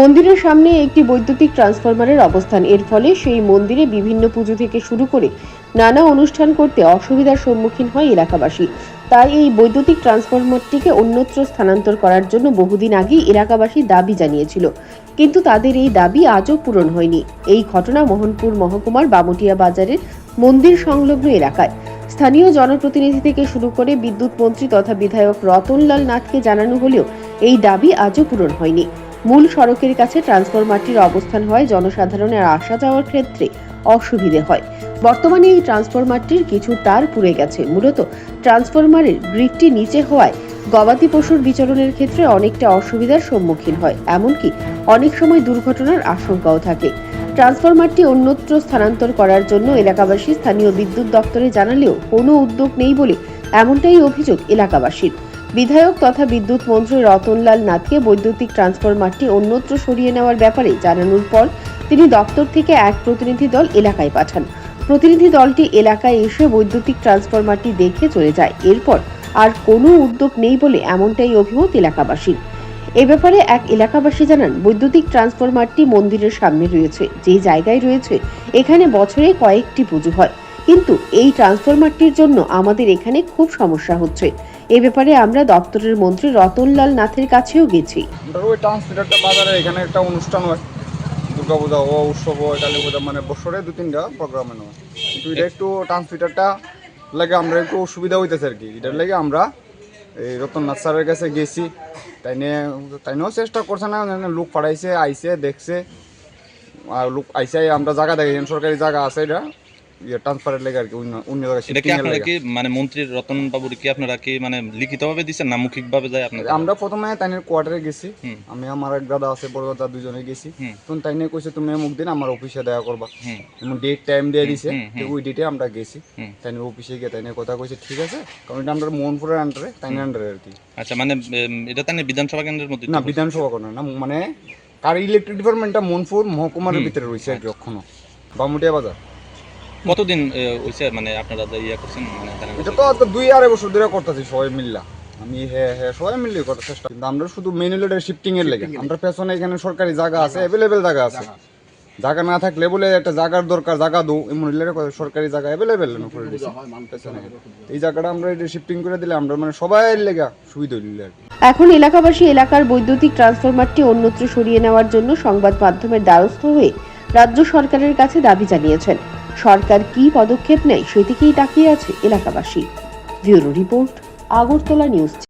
মন্দিরের সামনে একটি বৈদ্যুতিক ট্রান্সফরমারের অবস্থান। এর ফলে সেই মন্দিরে বিভিন্ন পুজো থেকে শুরু করে নানা অনুষ্ঠান করতে অসুবিধার সম্মুখীন হয় এলাকাবাসী। তাই এই বৈদ্যুতিক ট্রান্সফরমারটিকে অন্যত্র স্থানান্তর করার জন্য বহুদিন আগেই এলাকাবাসী দাবি জানিয়েছিল। কিন্তু তাদের এই দাবি আজও পূরণ হয়নি। এই ঘটনা মোহনপুর মহকুমার বামুটিয়া বাজারের মন্দির সংলগ্ন এলাকায়। স্থানীয় জনপ্রতিনিধি থেকে শুরু করে বিদ্যুৎ মন্ত্রী তথা বিধায়ক রতনলাল নাথকে জানানো হলেও এই দাবি আজও পূরণ হয়নি। মূল সড়কের কাছে ট্রান্সফরমারটির অবস্থান হয় জনসাধারণের আসা যাওয়ার ক্ষেত্রে। অসুবিধে হয়। বর্তমানে এই ট্রান্সফরমারটির কিছু তার পুড়ে গেছে। মূলত ট্রান্সফরমারের গ্রিডটি নিচে হওয়ায় গবাদি পশুর বিচরণের ক্ষেত্রে অনেকটা অসুবিধার সম্মুখীন হয়। এমনকি অনেক সময় দুর্ঘটনার আশঙ্কাও থাকে। ট্রান্সফরমারটি অন্যত্র স্থানান্তর করার জন্য এলাকাবাসী স্থানীয় বিদ্যুৎ দপ্তরে জানালেও কোনো উদ্যোগ নেই বলে এমনটাই অভিযোগ এলাকাবাসীর। বিধায়ক তথা বিদ্যুৎ মন্ত্রী রতনলাল নাথকে বৈদ্যুতিক ট্রান্সফরমারটি অন্যত্র সরিয়ে নেওয়ার ব্যাপারে জানানোর পর তিনি দপ্তর থেকে এক প্রতিনিধি দল এলাকায় পাঠান। প্রতিনিধি দলটি এলাকায় এসে বৈদ্যুতিক ট্রান্সফরমারটি দেখে চলে যায়। এরপর আর কোনো উদ্যোগ নেই বলে এমনটাই অভিমত এলাকাবাসীর। এ ব্যাপারে এক এলাকাবাসী জানান, বৈদ্যুতিক ট্রান্সফরমারটি মন্দিরের সামনে রয়েছে। যে জায়গায় রয়েছে, এখানে বছরে কয়েকটি পুজো হয়। কিন্তু এই ট্রান্সফরমারটির জন্য আমাদের এখানে খুব সমস্যা হচ্ছে। এ ব্যাপারে আমরা দপ্তরের মন্ত্রী রতনলাল নাথের কাছেও গেছি। ওই ট্রান্সমিটারটা বাজারে এখানে একটা অনুষ্ঠান হয়। দুর্গা পূজা ও উৎসব কালী পূজা মানে বছরে দু, তিনটা হয় একটু ট্রান্সমিটারটা আমরা একটু হইতেছে আর কি এটার আমরা এই স্যারের কাছে গেছি। তাই নিয়ে, তাই চেষ্টা করছে না আইছে, দেখছে। আর লোক আইসে আমরা জায়গা দেখেছেন সরকারি জায়গা আছে এটা। ট্রান্সফারের লেগে আর কি অন্য অন্য জায়গায় এটা কি আপনারা কি মানে মন্ত্রীর রতন বাবুর কি আপনারা কি মানে লিখিতভাবে দিচ্ছেন না মৌখিকভাবে যায় আপনারা আমরা প্রথমে তাইনের কোয়ার্টারে গেছি। আমি আমার এক দাদা আছে বড় দাদা দুজনে গেছি। তখন তাইনে কইছে তুমি অমুক দিন আমার অফিসে দেখা করবা। এমন ডেট টাইম দিয়ে দিছে। ওই ডেটে আমরা গেছি। তাইনের অফিসে গিয়ে তাইনের কথা কইছে ঠিক আছে। কারণ এটা আমরা মোহনপুরের আন্ডারে তাইনের আন্ডারে আর কি। আচ্ছা মানে এটা বিধানসভা কেন্দ্রের মধ্যে না বিধানসভা না মানে কার ইলেকট্রিক ডিপার্টমেন্টটা মোহনপুর মহকুমার ভিতরে রয়েছে আর কি এখনও। বামুটিয়া বাজার। কতদিন হইছে মানে আপনারা যে ইয়ে করছেন মানে এটা তো দুই আড়াই বছর ধরে করতেছি সবাই মিল্লা। আমি হ্যাঁ হ্যাঁ সবাই মিললে করার চেষ্টা। কিন্তু আমরা শুধু মেন শিফটিং এর লেগে। আমরা পেছনে এখানে সরকারি জায়গা আছে অ্যাভেলেবেল জায়গা আছে। জায়গা না থাকলে বলে একটা জায়গার দরকার জায়গা দো। এমন সরকারি জায়গা অ্যাভেলেবেল করে পেছনে। এই জায়গাটা আমরা এটা শিফটিং করে দিলে আমরা মানে সবাই লেগা সুবিধা হইলে আর এখন এলাকাবাসী এলাকার বৈদ্যুতিক ট্রান্সফরমারটি অন্যত্র সরিয়ে নেওয়ার জন্য সংবাদ মাধ্যমের দ্বারস্থ হয়ে রাজ্য সরকারের কাছে দাবি জানিয়েছেন। সরকার কি পদক্ষেপ নেয় সেদিকেই তাকিয়ে আছে এলাকাবাসী। Bureau report Agartala news